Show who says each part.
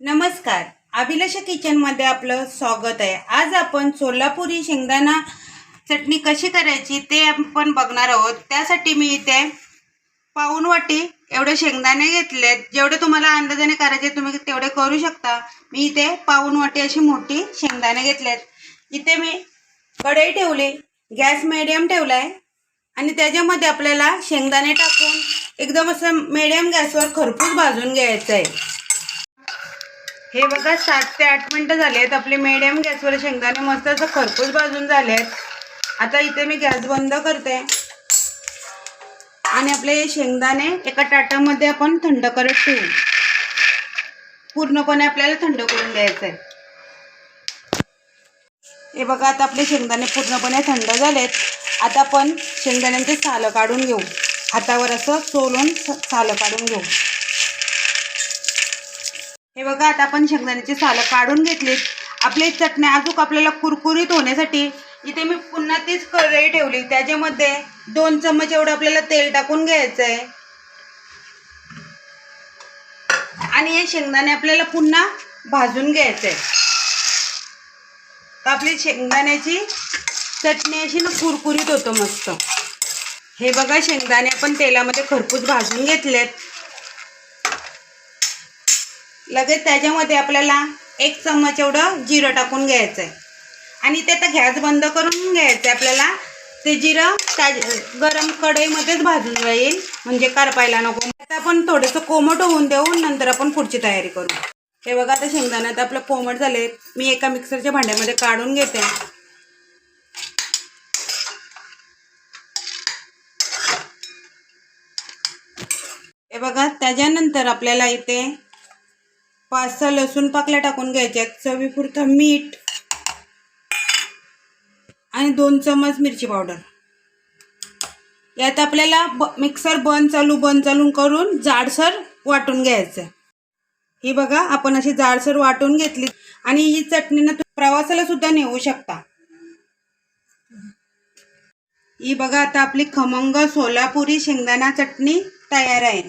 Speaker 1: नमस्कार. अभिलाषा किचनमध्ये आपलं स्वागत आहे. आज आपण सोलापुरी शेंगदाणा चटणी कशी करायची ते आपण बघणार आहोत. त्यासाठी मी इथे पाऊन वाटी एवढे शेंगदाणे घेतलेत. जेवढे तुम्हाला अंदाजाने करायचे तुम्ही तेवढे करू शकता. मी इथे पाऊन वाटी अशी मोठी शेंगदाणे घेतलेत. इथे मी कढई ठेवली गॅस मिडियम ठेवला आहे आणि त्याच्यामध्ये आपल्याला शेंगदाणे टाकून एकदम असं मिडियम गॅसवर खरपूस भाजून घ्यायचं आहे हे बघा सात ते आठ मिनटं झाले आहेत आपले मीडियम गॅसवर शेंगदाणे मस्त असं खरपूस भाजून झाले आहेत आता इथे मी गॅस बंद करते. आणि आपले हे शेंगदाणे एका ताटामध्ये आपण थंड करत ठेवू. पूर्णपणे आपल्याला थंड करून द्यायचं आहे. हे बघा आता आपले शेंगदाणे पूर्णपणे थंड झालेत. आता आपण शेंगदाण्यांचे सालं काढून घेऊ. हातावर असं चोलून सालं काढून घेऊ. हे बघा आता आपण शेंगदाण्याची सालं काढून घेतलीत. आपली चटणी अजून आपल्याला कुरकुरीत होण्यासाठी इथे मी पुन्हा तीच कढई ठेवली. त्याच्यामध्ये दोन चमच एवढं आपल्याला तेल टाकून घ्यायचं आहे आणि हे शेंगदाणे आपल्याला पुन्हा भाजून घ्यायचं आहे तर आपली शेंगदाण्याची चटणी अशी ना कुरकुरीत होतं मस्त. हे बघा शेंगदाणे आपण तेलामध्ये खरपूस भाजून घेतलेत. लगेच त्याच्यामध्ये आपल्याला एक चम्मच एवढं जिरं टाकून घ्यायचं आहे आणि ते आता गॅस बंद करून घ्यायचं आहे आपल्याला. ते जिरं त्या गरम कढईमध्येच भाजून जाईल म्हणजे करपायला नको. आता आपण थोडंसं कोमट होऊन देऊन नंतर आपण पुढची तयारी करू. हे बघा आता शेंगदाण्यात आपलं कोमट झाले मी एका मिक्सरच्या भांड्यामध्ये काढून घेते. हे बघा त्याच्यानंतर आपल्याला इथे पाच सहा लसूण पाकल्या टाकून घ्यायच्यात. चवीपुरतं मीठ आणि दोन चमच मिरची पावडर. यात आपल्याला ब मिक्सर बंद चालू बंद चालू करून जाडसर वाटून घ्यायचं. ही बघा आपण अशी जाडसर वाटून घेतली. आणि ही चटणी ना प्रवासाला सुद्धा नेऊ शकता. ही बघा आता आपली खमंग सोलापुरी शेंगदाणा चटणी तयार आहे.